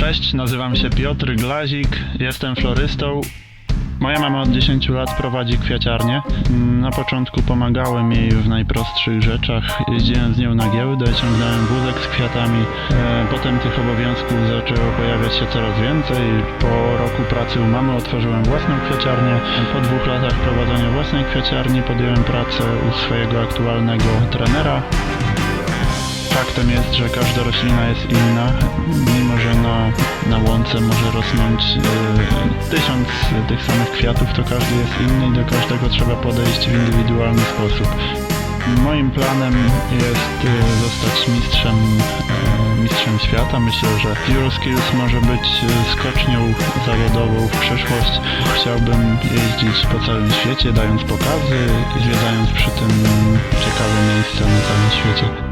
Cześć, nazywam się Piotr Glazik, jestem florystą. Moja mama od 10 lat prowadzi kwiaciarnię. Na początku pomagałem jej w najprostszych rzeczach. Jeździłem z nią na giełdę, ciągnąłem wózek z kwiatami. E, Potem tych obowiązków zaczęło pojawiać się coraz więcej. Po roku pracy u mamy otworzyłem własną kwiaciarnię. Po dwóch latach prowadzenia własnej kwiaciarni podjąłem pracę u swojego aktualnego trenera. Faktem jest, że każda roślina jest inna, mimo że na, na łące może rosnąć e, tysiąc tych samych kwiatów, to każdy jest inny i do każdego trzeba podejść w indywidualny sposób. Moim planem jest e, zostać mistrzem, e, mistrzem świata. Myślę, że Euroskills może być skocznią zawodową w przyszłość. Chciałbym jeździć po całym świecie, dając pokazy i zwiedzając przy tym ciekawe miejsca na całym świecie.